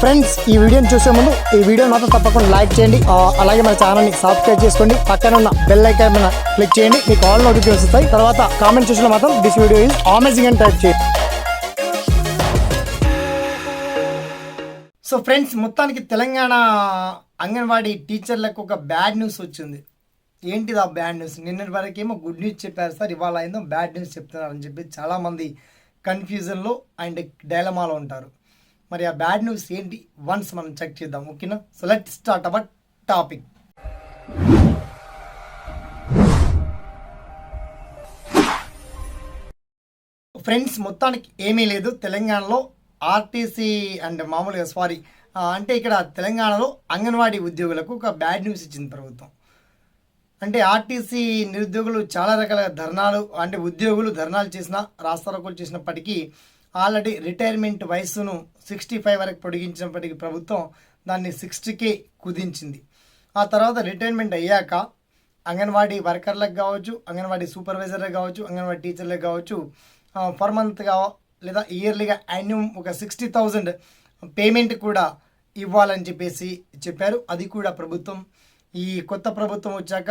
Friends ఈ వీడియోని చూసే ముందు ఈ వీడియో మాత్రం తప్పకుండా లైక్ చేయండి. అలాగే మన ఛానల్ని సబ్స్క్రైబ్ చేసుకోండి. పక్కన ఉన్న బెల్ ఐకాన్ మీద క్లిక్ చేయండి. మీకు ఆల్ నోటిఫికేషన్ వస్తాయి. తర్వాత కామెంట్ చూసిన మాత్రం దిస్ వీడియో ఈజ్ అమేజింగ్ అని టైప్ చేయండి. సో ఫ్రెండ్స్ మొత్తానికి తెలంగాణ అంగన్వాడీ టీచర్లకు ఒక బ్యాడ్ న్యూస్ వచ్చింది. ఏంటిది ఆ బ్యాడ్ న్యూస్ నిన్నటి వరకు ఏమో గుడ్ న్యూస్ చెప్పారు సార్. ఇవాళ అయిందో బ్యాడ్ న్యూస్ చెప్తున్నారని చెప్పి చాలామంది కన్ఫ్యూజన్లో అండ్ డైలమాలో ఉంటారు. మరి ఆ బ్యాడ్ న్యూస్ ఏంటి? వన్స్ మనం చెక్ చేద్దాం ఓకేనా so let start our topic friends మొత్తానికి ఏమీ లేదు. తెలంగాణలో ఆర్టీసీ అండ్ మామూలుగా సారీ అంటే ఇక్కడ తెలంగాణలో అంగన్వాడీ ఉద్యోగులకు ఒక బ్యాడ్ న్యూస్ ఇచ్చింది ప్రభుత్వం. అంటే ఆర్టీసీ నిరుద్యోగులు చాలా రకాల ధర్నాలు అంటే ఉద్యోగులు ధర్నాలు చేసిన రాస్తారోకులు చేసినప్పటికీ ఆల్రెడీ రిటైర్మెంట్ వయస్సును సిక్స్టీ ఫైవ్ వరకు పొడిగించినప్పటికీ ప్రభుత్వం దాన్ని సిక్స్టీకే కుదించింది. ఆ తర్వాత రిటైర్మెంట్ అయ్యాక అంగన్వాడీ వర్కర్లకు కావచ్చు అంగన్వాడీ సూపర్వైజర్లకు కావచ్చు అంగన్వాడీ టీచర్లకు కావచ్చు పర్ మంత్గా లేదా ఇయర్లీగా యాన్యుమ్ ఒక సిక్స్టీ థౌజండ్ పేమెంట్ కూడా ఇవ్వాలని చెప్పేసి చెప్పారు. అది కూడా ప్రభుత్వం ఈ కొత్త ప్రభుత్వం వచ్చాక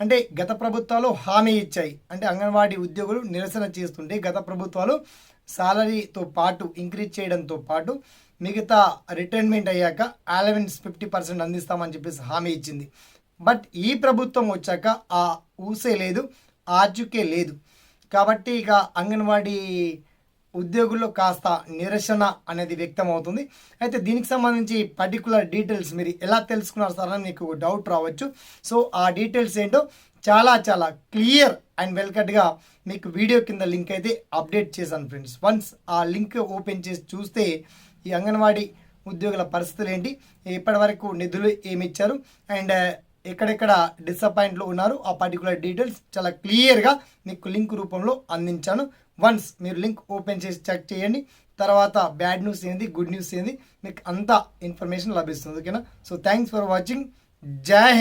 అంటే గత ప్రభుత్వాలు హామీ ఇచ్చాయి. అంటే అంగన్వాడీ ఉద్యోగులు నిరసన చేస్తుంటే గత ప్రభుత్వాలు సాలరీతో పాటు ఇంక్రీజ్ చేయడంతో పాటు మిగతా రిటైర్మెంట్ అయ్యాక అలవెన్స్ ఫిఫ్టీ పర్సెంట్ అందిస్తామని చెప్పేసి హామీ ఇచ్చింది. బట్ ఈ ప్రభుత్వం వచ్చాక ఆ ఊసే లేదు ఆచుకే లేదు. కాబట్టి ఇక అంగన్వాడీ ఉద్యోగుల్లో కాస్త నిరసన అనేది వ్యక్తం అవుతుంది అయితే దీనికి సంబంధించి పర్టికులర్ డీటెయిల్స్ మీరు ఎలా తెలుసుకున్నారు సార్ అని మీకు డౌట్ రావచ్చు. సో ఆ డీటెయిల్స్ ఏంటో చాలా చాలా క్లియర్ అండ్ వెల్కట్గా మీకు వీడియో కింద లింక్ అయితే అప్డేట్ చేశాను ఫ్రెండ్స్ వన్స్ ఆ లింక్ ఓపెన్ చేసి చూస్తే ఈ అంగన్వాడీ ఉద్యోగుల పరిస్థితులు ఏంటి ఇప్పటి వరకు నిధులు ఏమి ఇచ్చారు అండ్ ఎక్కడెక్కడ డిసప్పాయింట్లో ఉన్నారు ఆ పర్టికులర్ డీటెయిల్స్ చాలా క్లియర్గా మీకు లింక్ రూపంలో అందించాను. వన్స్ మీరు లింక్ ఓపెన్ చేసి చెక్ చేయండి. తర్వాత బ్యాడ్ న్యూస్ ఏంది గుడ్ న్యూస్ ఏంది మీకు అంతా ఇన్ఫర్మేషన్ లభిస్తుంది ఓకేనా? So thanks for watching. జై